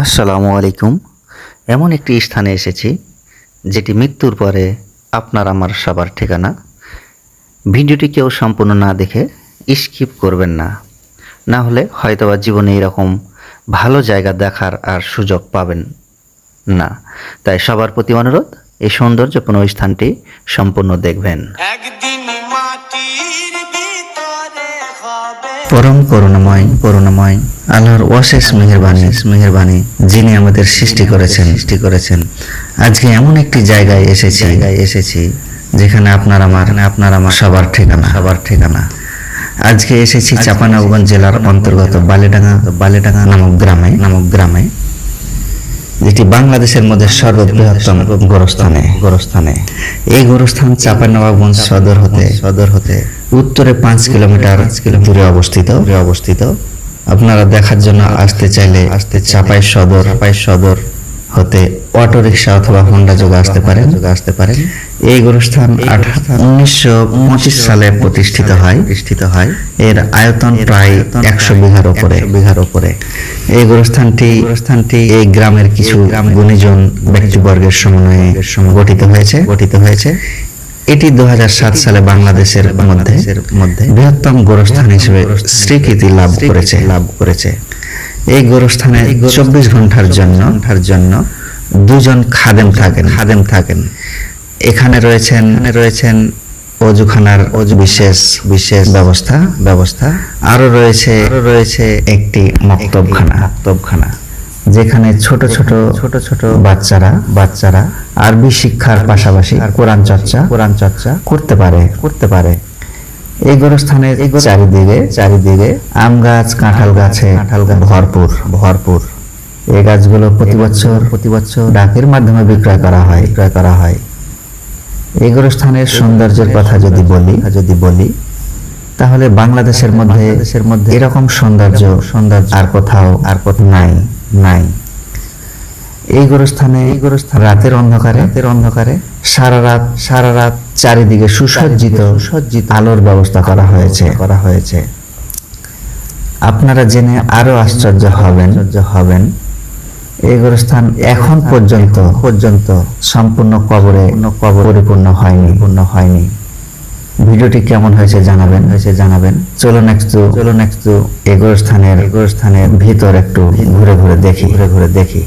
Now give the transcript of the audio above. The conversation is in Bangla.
আসসালামু আলাইকুম। এমন একটি স্থানে এসেছি, যেটি মৃত্যুর পরে আপনার আমার সবার ঠিকানা। ভিডিওটি কেউ সম্পূর্ণ না দেখে স্কিপ করবেন না। না হলে হয়তোবা জীবনে এরকম ভালো জায়গা দেখার আর সুযোগ পাবেন না। তাই সবার প্রতি অনুরোধ, এই সৌন্দর্যপূর্ণ স্থানটি সম্পূর্ণ দেখবেন। পরম করুণাময় করুণাময় আল্লাহর অশেষ মেহেরবানি মেহেরবানি যিনি আমাদের সৃষ্টি করেছেন। সৃষ্টি করেছেন। আজকে এমন একটি জায়গায় এসেছি জায়গায় এসেছি যেখানে আপনার আমার আপনার আমার সবার ঠিকানা। সবার ঠিকানা। আজকে এসেছি চাপানগঞ্জ জেলার অন্তর্গত বালিডাঙ্গা বালিডাঙ্গা নামক গ্রামে। নামক গ্রামে। যেটি বাংলাদেশের মধ্যে সর্ববৃহত্তম গোরস্থানে। গোরস্থানে। এই গোরস্থান চাঁপানবাবগঞ্জ সদর হতে সদর হতে উত্তরে পাঁচ কিলোমিটার দূরে অবস্থিত। দূরে অবস্থিত। আপনারা দেখার জন্য আসতে চাইলে আসতে চাপাই সদর চাপাই সদর হতে অটো রিক্সা অথবা হোন্ডা যোগে আসতে পারেন। যোগে আসতে পারেন। এই গোরস্থান উনিশশো পঁচিশ সালে প্রতিষ্ঠিত হয়। প্রতিষ্ঠিত হয়। এর আয়তন প্রায় একশো বিঘার উপরে। বিঘার উপরে। এই গোরস্থানটি গোরস্থানটি এই গ্রামের কিছু গুণীজন ব্যক্তিবর্গের সমন্বয়ে গঠিত হয়েছে। গঠিত হয়েছে। এটি দু হাজার সাত সালে বাংলাদেশের মধ্যে মধ্যে বৃহত্তম গোরস্থান হিসেবে স্বীকৃতি লাভ করেছে। লাভ করেছে। এই গোরস্থানে চব্বিশ ঘণ্টার জন্য ঘণ্টার জন্য দুজন খাদেম থাকেন। খাদেম থাকেন। এখানে রয়েছেন রয়েছেন অজুখানার অজু বিশেষ বিশেষ ব্যবস্থা। ব্যবস্থা। আরও রয়েছে রয়েছে একটি মক্তবখানা। মক্তবখানা। যেখানে ছোট ছোট ছোট ছোট বাচ্চারা বাচ্চারা আরবি শিক্ষার পাশাপাশি কোরআন চর্চা কোরআন চর্চা করতে পারে। করতে পারে। এই গোরস্থানের চারিদিকে চারিদিকে আম গাছ কাঁঠাল গাছে কাঁঠাল গাছ ভরপুর। ভরপুর। এই গাছগুলো প্রতি বছর প্রতি বছর ডাকের মাধ্যমে বিক্রয় করা হয়। বিক্রয় করা হয়। এই গোরস্থানের সৌন্দর্যের কথা যদি বলি যদি বলি তাহলে বাংলাদেশের মধ্যে দেশের মধ্যে এরকম সৌন্দর্য সৌন্দর্য আর কোথাও আর কোথাও নাই। নাই। এই গোরস্থানে এই গোরস্থান রাতের অন্ধকারে রাতের অন্ধকারে সারা রাত সারা রাত চারিদিকে সুসজ্জিত সুসজ্জিত আলোর ব্যবস্থা করা হয়েছে। করা হয়েছে। আপনারা জেনে আরও আশ্চর্য হবেন। হবেন। এই গোরস্থান এখন পর্যন্ত পর্যন্ত সম্পূর্ণ কবরে কবর পরিপূর্ণ হয়নি। পূর্ণ হয়নি। ভিডিওটি কেমন হয়েছে জানাবেন। হয়েছে জানাবেন। চলো নেক্সট চলো নেক্সট এগোর স্থানের এগোর স্থানের ভিতর একটু ঘুরে ঘুরে দেখি। ঘুরে ঘুরে দেখি।